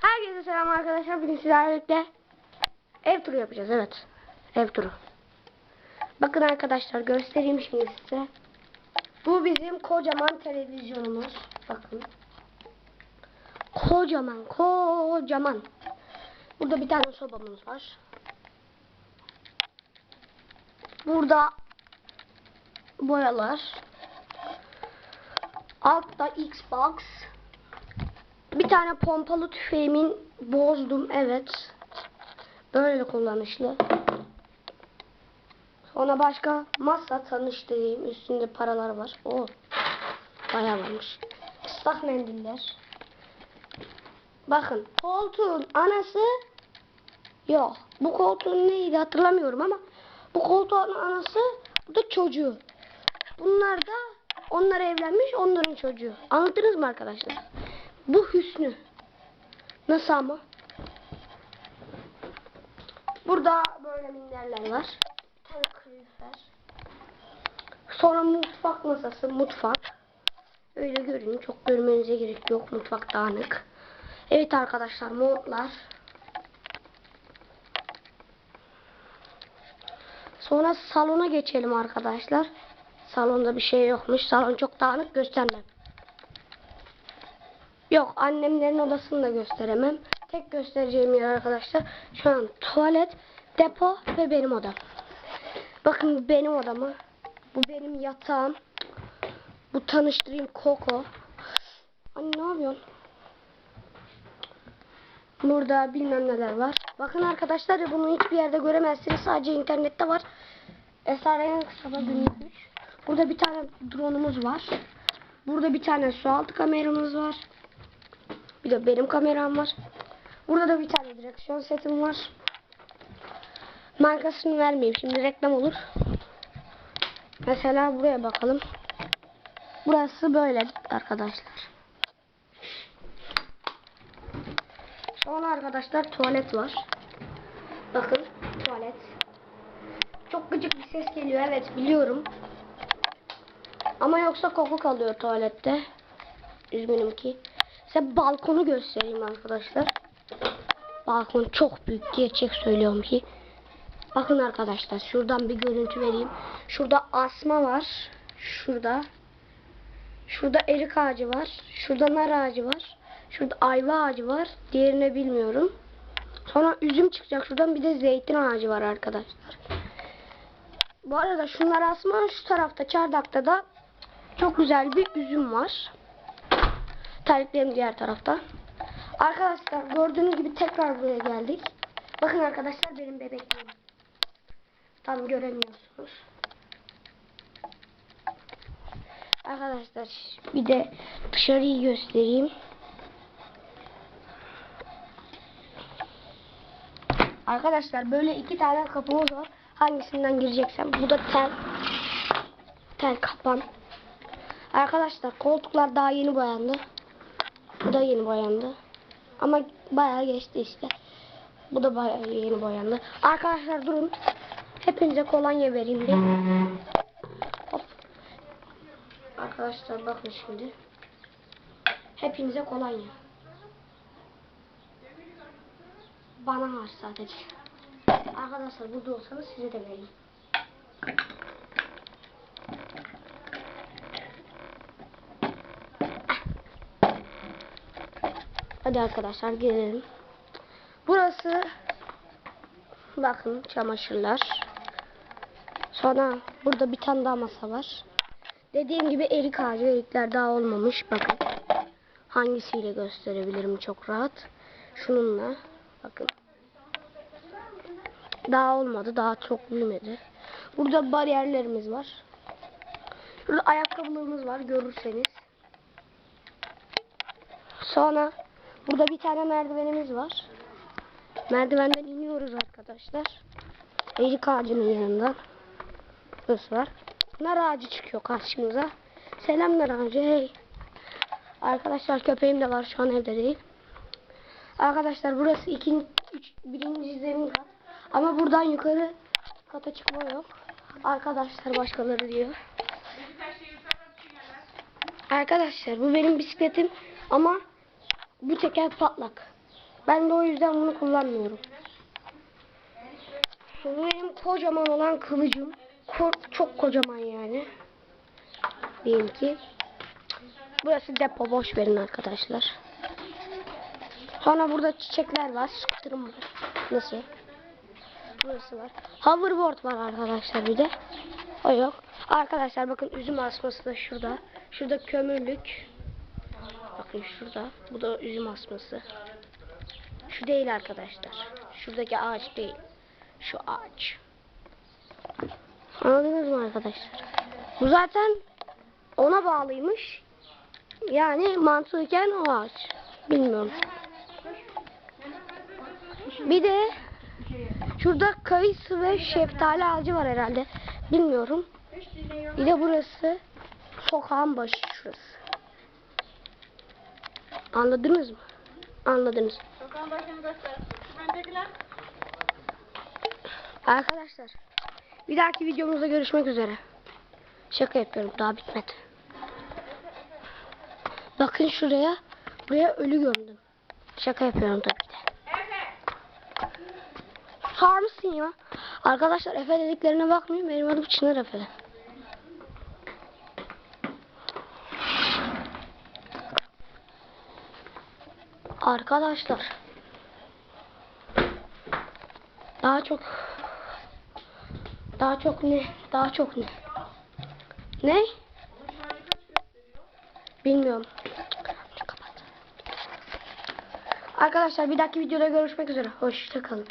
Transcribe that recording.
Herkese selam arkadaşlar. Bugün sizlerle ev turu yapacağız. Evet. Ev turu. Bakın arkadaşlar göstereyim şimdi size. Bu bizim kocaman televizyonumuz. Bakın. Kocaman, kocaman. Burada bir tane sobamız var. Burada boyalar. Altta Xbox. Bir tane pompalı tüfeğimin bozdum. Evet. Böyle kullanışlı. Sonra başka masa tanıştırayım. Üstünde paralar var. O bayağı varmış. Islak mendiller. Bakın koltuğun anası yok. Bu koltuğun neydi hatırlamıyorum ama bu koltuğun anası bu da çocuğu. Bunlar da onlar evlenmiş onların çocuğu. Anladınız mı arkadaşlar? Bu Hüsnü. Nasıl ama? Burada böyle minderler var. Kalorifer. Sonra mutfak masası, mutfak. Öyle görün. Çok görmenize gerek yok. Mutfak dağınık. Evet arkadaşlar montlar. Sonra salona geçelim arkadaşlar. Salonda bir şey yokmuş. Salon çok dağınık göstermem. Yok annemlerin odasını da gösteremem. Tek göstereceğim yer arkadaşlar. Şu an tuvalet, depo ve benim odam. Bakın benim odamı. Bu benim yatağım. Bu tanıştırayım Koko. Anne ne yapıyorsun? Burada bilmem neler var. Bakın arkadaşlar bunu hiçbir yerde göremezsiniz. Sadece internette var. Esrarengiz sabah günlük. Burada bir tane drone'umuz var. Burada bir tane su altı kameramız var. Bir de benim kameram var. Burada da bir tane direksiyon setim var. Markasını vermeyeyim. Şimdi reklam olur. Mesela buraya bakalım. Burası böyle arkadaşlar. Sonra arkadaşlar tuvalet var. Bakın tuvalet. Çok gıcık bir ses geliyor. Evet biliyorum. Ama yoksa koku kalıyor tuvalette. Üzgünüm ki. Size balkonu göstereyim arkadaşlar. Balkon çok büyük. Gerçek söylüyorum ki. Bakın arkadaşlar şuradan bir görüntü vereyim. Şurada asma var. Şurada. Şurada erik ağacı var. Şurada nar ağacı var. Şurada ayva ağacı var. Diğerini bilmiyorum. Sonra üzüm çıkacak şuradan. Bir de zeytin ağacı var arkadaşlar. Bu arada şunlar asma. Şu tarafta çardakta da çok güzel bir üzüm var. Terliklerim diğer tarafta. Arkadaşlar gördüğünüz gibi tekrar buraya geldik. Bakın arkadaşlar benim bebeklerim. Tam göremiyorsunuz. Arkadaşlar bir de dışarıyı göstereyim. Arkadaşlar böyle iki tane kapımız var. Hangisinden gireceksem. Bu da tel. Tel kapan. Arkadaşlar koltuklar daha yeni boyandı. Bu da yeni boyandı. Ama bayağı geçti işte. Bu da bayağı yeni boyandı. Arkadaşlar durun. Hepinize kolonya vereyim bir. Hop. Arkadaşlar bakın şimdi. Hepinize kolonya. Bana var sadece. Arkadaşlar burada olsanız size de vereyim. Hadi arkadaşlar gelelim. Burası bakın çamaşırlar. Sonra burada bir tane daha masa var. Dediğim gibi erik ağacı erikler daha olmamış. Bakın. Hangisiyle gösterebilirim çok rahat. Şununla. Bakın. Daha olmadı. Daha çok büyümedi. Burada bariyerlerimiz var. Burada ayakkabılarımız var görürseniz. Sonra burada bir tane merdivenimiz var. Merdivenden iniyoruz arkadaşlar. Erik ağacının yanından. Burası var. Nar ağacı çıkıyor karşımıza. Selam nar ağacı hey. Arkadaşlar köpeğim de var şu an evde değil. Arkadaşlar burası ikinci, üç, birinci zemin kat. Ama buradan yukarı kata çıkma yok. Arkadaşlar başkaları diyor. Arkadaşlar bu benim bisikletim ama bu teker patlak. Ben de o yüzden bunu kullanmıyorum. Bu benim kocaman olan kılıcım. Ko- çok kocaman yani. Diyelim ki. Burası depo boş verin arkadaşlar. Sonra burada çiçekler var. Scooter'ım var. Nasıl? Burası var. Hoverboard var arkadaşlar bir de. O yok. Arkadaşlar bakın üzüm asması da şurada. Şurada kömürlük. Bakın şurada. Bu da üzüm asması. Şu değil arkadaşlar. Şuradaki ağaç değil. Şu ağaç. Anladınız mı arkadaşlar? Bu zaten ona bağlıymış. Yani mantıken o ağaç. Bilmiyorum. Bir de şurada kayısı ve şeftali ağacı var herhalde. Bilmiyorum. Bir de burası sokağın başı şurası. Anladınız mı? Anladınız. Arkadaşlar bir dahaki videomuzda görüşmek üzere. Şaka yapıyorum daha bitmedi. Bakın şuraya. Buraya ölü gömdüm. Şaka yapıyorum tabii ki de. Sağır mısın ya? Arkadaşlar Efe dediklerine bakmayın. Benim adım Çınar Efe. Arkadaşlar. Daha çok daha çok ne? Daha çok ne? Ne? Bilmiyorum. Arkadaşlar bir dahaki videoda görüşmek üzere. Hoşçakalın.